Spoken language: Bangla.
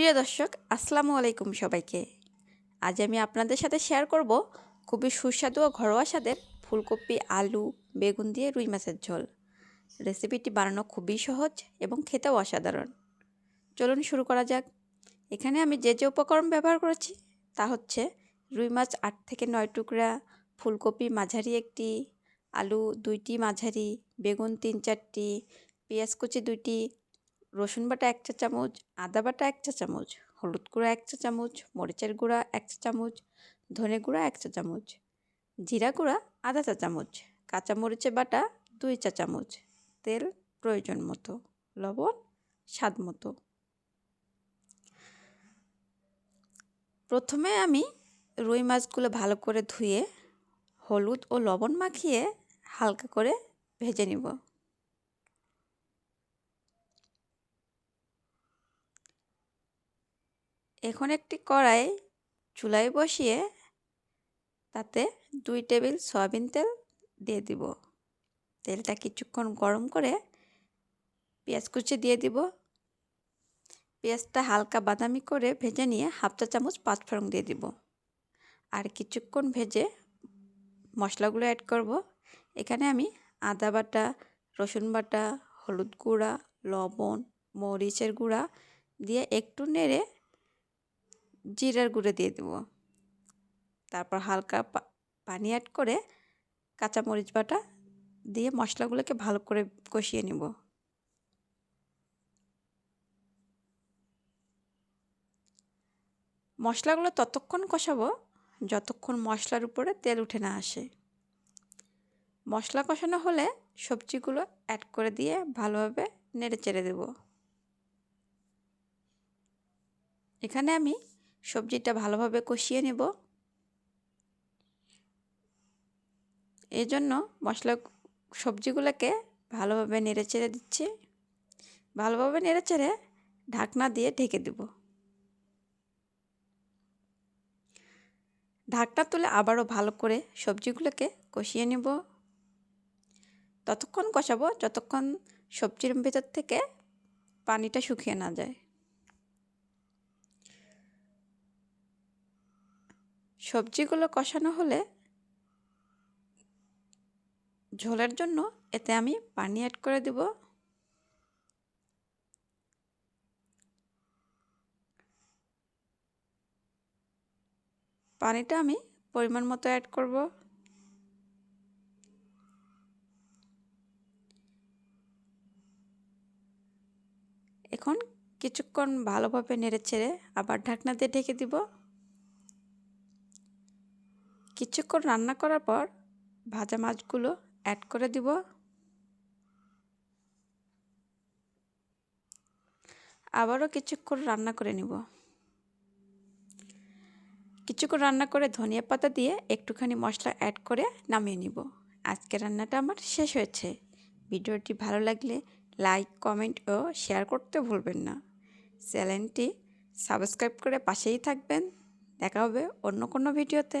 প্রিয় দর্শক, আসসালামু আলাইকুম সবাইকে। আজ আমি আপনাদের সাথে শেয়ার করব খুবই সুস্বাদু ও ঘরোয়া স্বাদের ফুলকপি, আলু, বেগুন দিয়ে রুই মাছের ঝোল। রেসিপিটি বানানো খুবই সহজ এবং খেতেও অসাধারণ। চলুন শুরু করা যাক। এখানে আমি যে যে উপকরণ ব্যবহার করেছি তা হচ্ছে রুই মাছ আট থেকে নয় টুকরা, ফুলকপি মাঝারি একটি, আলু দুইটি মাঝারি, বেগুন তিন চারটি, পেঁয়াজ কুচি দুইটি রসুন বাটা এক চা চামচ, আদা বাটা এক চা চামচ, হলুদ গুঁড়া এক চা চামচ, মরিচের গুঁড়া এক চা চামচ, ধনে গুঁড়া এক চা চামচ, জিরা গুঁড়া আধা চা চামচ, কাঁচা মরিচের বাটা দুই চা চামচ, তেল প্রয়োজন মতো, লবণ স্বাদ মতো। প্রথমে আমি রুই মাছগুলো ভালো করে ধুয়ে হলুদ ও লবণ মাখিয়ে হালকা করে ভেজে নিব। এখন একটি কড়াই চুলায় বসিয়ে তাতে দুই টেবিল সয়াবিন তেল দিয়ে দিব। তেলটা কিছুক্ষণ গরম করে পেঁয়াজ কুচি দিয়ে দিব। পেঁয়াজটা হালকা বাদামি করে ভেজে নিয়ে হাফ চা চামচ পাঁচফোড়ন দিয়ে দিব। আর কিছুক্ষণ ভেজে মশলাগুলো অ্যাড করব। এখানে আমি আদা বাটা, রসুন বাটা, হলুদ গুঁড়া, লবণ, মরিচের গুঁড়া দিয়ে একটু নেড়ে জিরার গুঁড়ো দিয়ে দেবো। তারপর হালকা পানি অ্যাড করে কাঁচামরিচ বাটা দিয়ে মশলাগুলোকে ভালো করে কষিয়ে নিব। মশলাগুলো ততক্ষণ কষাবো যতক্ষণ মশলার উপরে তেল উঠে না আসে। মশলা কষানো হলে সবজিগুলো অ্যাড করে দিয়ে ভালোভাবে নেড়ে চেড়ে দেব। এখানে আমি সবজিটা ভালোভাবে কষিয়ে নেব। এই জন্য মশলা সবজিগুলোকে ভালোভাবে নেড়ে চেড়ে দিচ্ছি। ভালোভাবে নেড়ে চেড়ে ঢাকনা দিয়ে ঢেকে দেব। ঢাকনা তুলে আবারও ভালো করে সবজিগুলোকে কষিয়ে নেব। ততক্ষণ কষাবো যতক্ষণ সবজির ভেতর থেকে পানিটা শুকিয়ে না যায়। সবজিগুলো কষানো হলে ঝোলের জন্য এতে আমি পানি অ্যাড করে দেব। পানিটা আমি পরিমাণ মতো অ্যাড করব। এখন কিছুক্ষণ ভালোভাবে নেড়ে ছেড়ে আবার ঢাকনা দিয়ে ঢেকে দিব। কিছুক্ষণ রান্না করার পর ভাজা মাছগুলো অ্যাড করে দিব। আবারও কিছুক্ষণ রান্না করে নিব। কিছুক্ষণ রান্না করে ধনিয়া পাতা দিয়ে একটুখানি মশলা অ্যাড করে নামিয়ে নিব। আজকে রান্নাটা আমার শেষ হয়েছে। ভিডিওটি ভালো লাগলে লাইক কমেন্ট ও শেয়ার করতে ভুলবেন না। চ্যানেলটি সাবস্ক্রাইব করে পাশেই থাকবেন। দেখা হবে অন্য কোনো ভিডিওতে।